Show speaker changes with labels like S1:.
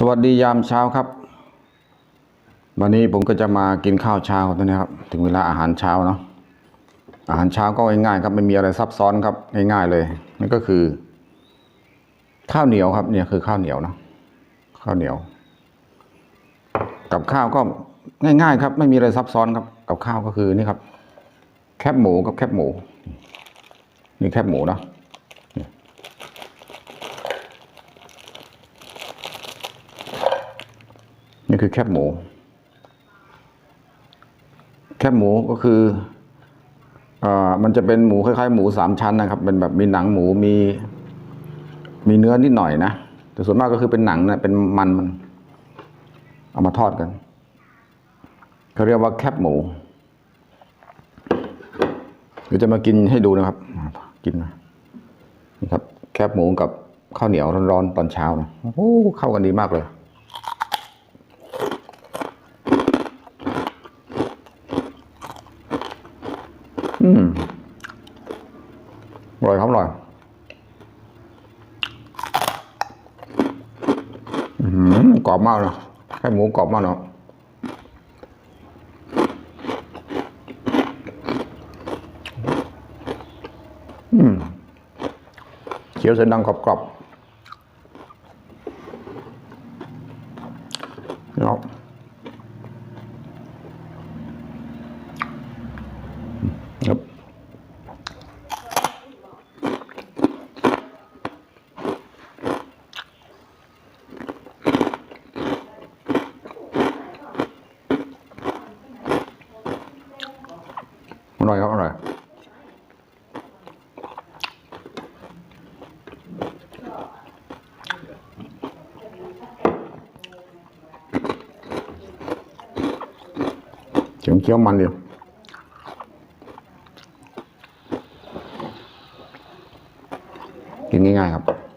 S1: สวัสดียามเช้าครับ วันนี้ผมก็จะมากินข้าวเช้าตัวนี้ครับ ถึงเวลาอาหารเช้าเนาะอาหารเช้าก็ง่ายๆครับไม่มีอะไรซับซ้อนครับง่ายๆเลยนั่นก็คือ ข้าวเหนียวครับ เนี่ยคือข้าวเหนียวเนาะข้าวเหนียว กับข้าวก็ง่ายๆครับ ไม่มีอะไรซับซ้อนครับ กับข้าวก็คือนี่ครับ แคบหมูกับแคบหมู นี่แคบหมูเนาะ นี่คือแคบหมู แคบหมูก็คืออ่อมันจะเป็นหมูคล้ายๆหมูสามชั้นนะครับ เป็นแบบมีหนังหมูมี มีเนื้อนิดหน่อยนะแต่ส่วนมากก็คือเป็นหนังนะเป็นมันมัน เอามาทอดกันเขาเรียกว่าแคบหมูเดี๋ยวจะมากินให้ดูนะครับ กินนะนี่ครับ แคบหมูกับข้าวเหนียวร้อนๆตอนเช้านะโอ้เข้ากันดีมากเลย อืมอร่อยครับอร่อยอืมกรอบมากเลยแค่หมูกรอบมากเนาะอืมเคี้ยวเสียงดังกรอบกรอบเนาะครับ อ ร่อยครับ อร่อย เขียวเคี้ยวมันเดียวกินง่ายๆครับ